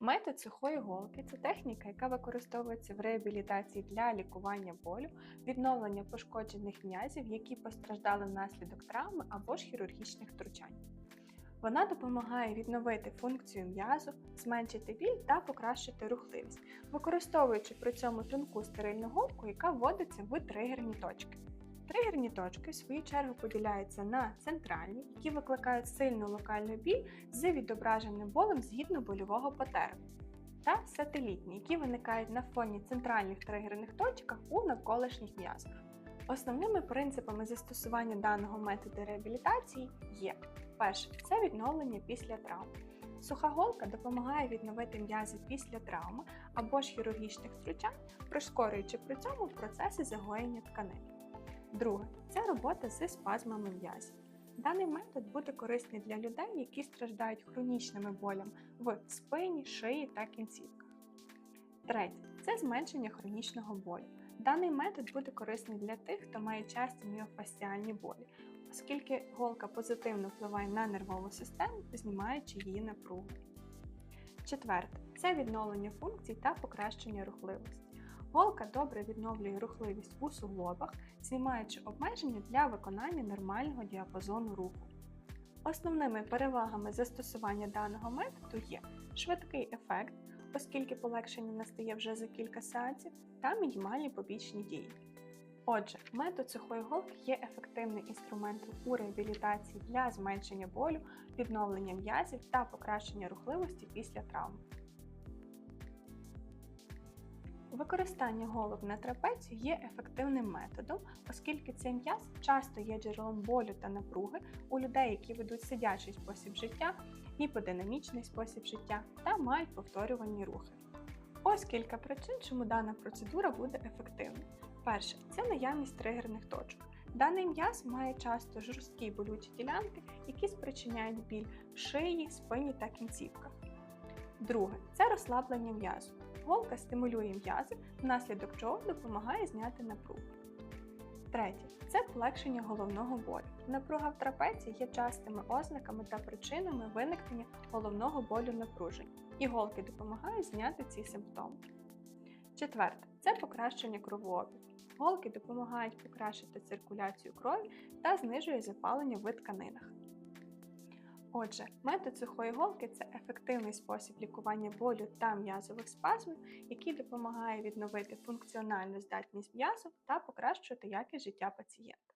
Метод сухої голки це техніка, яка використовується в реабілітації для лікування болю, відновлення пошкоджених м'язів, які постраждали внаслідок травми або ж хірургічних втручань. Вона допомагає відновити функцію м'язу, зменшити біль та покращити рухливість, використовуючи при цьому тонку стерильну голку, яка вводиться в тригерні точки. Тригерні точки, в свою чергу, поділяються на центральні, які викликають сильну локальну біль з відображеним болем згідно больового патерну, та сателітні, які виникають на фоні центральних тригерних точках у навколишніх м'язах. Основними принципами застосування даного методу реабілітації є перше це відновлення після травм. Суха голка допомагає відновити м'язи після травми або ж хірургічних втручань, прискорюючи при цьому процеси загоєння тканин. Друге це робота з спазмами м'язів. Даний метод буде корисний для людей, які страждають хронічними болями в спині, шиї та кінцівках. Третє це зменшення хронічного болю. Даний метод буде корисний для тих, хто має часті міофасціальні болі, оскільки голка позитивно впливає на нервову систему, знімаючи її напругу. Четверте це відновлення функцій та покращення рухливості. Голка добре відновлює рухливість у суглобах, знімаючи обмеження для виконання нормального діапазону руху. Основними перевагами застосування даного методу є швидкий ефект, оскільки полегшення настає вже за кілька сеансів, та мінімальні побічні дії. Отже, метод сухої голки є ефективним інструментом у реабілітації для зменшення болю, відновлення м'язів та покращення рухливості після травм. Використання голок на трапецію є ефективним методом, оскільки цей м'яз часто є джерелом болю та напруги у людей, які ведуть сидячий спосіб життя, гіподинамічний спосіб життя та мають повторювані рухи. Ось кілька причин, чому дана процедура буде ефективною. Перше це наявність тригерних точок. Даний м'яз має часто жорсткі болючі ділянки, які спричиняють біль в шиї, спині та кінцівках. Друге це розслаблення м'язу. Голка стимулює м'язи, внаслідок чого допомагає зняти напругу. Третє це полегшення головного болю. Напруга в трапеції є частими ознаками та причинами виникнення головного болю напружень. І голки допомагають зняти ці симптоми. Четверте це покращення кровообігу. Голки допомагають покращити циркуляцію крові та знижує запалення в тканинах. Отже, метод сухої голки це ефективний спосіб лікування болю та м'язових спазмів, який допомагає відновити функціональну здатність м'язу та покращувати якість життя пацієнта.